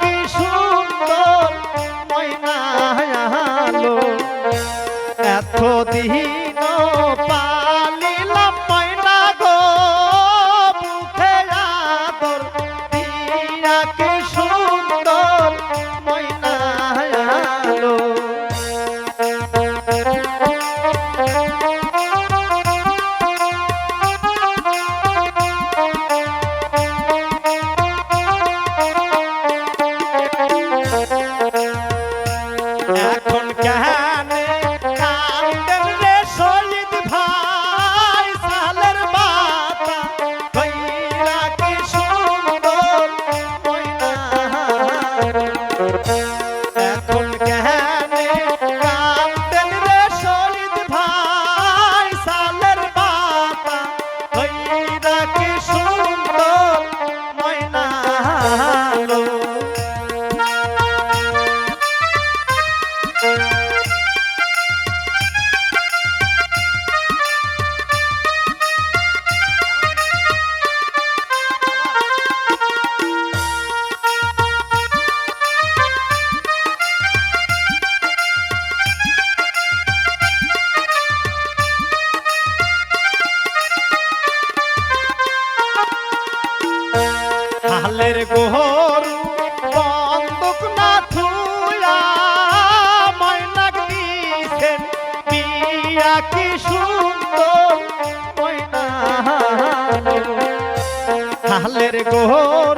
কি সুন্দর ময়না আলো। এতদিন পালিলাম ময়না গো বুকে আদর দিয়া কি সুন্দর ময়না আলো। এখন কেন হালের গোহরু বন্দুক না থুয়া ময়নাক দিছেন পিয়া কি সুন্দর ময়না হালের গোহরু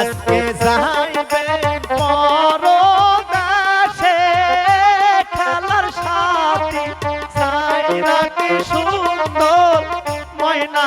আজকে যাইবে পরদেশে খেলার সাথী। সাইরা সুন্দর ময়না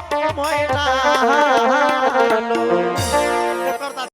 ময়না।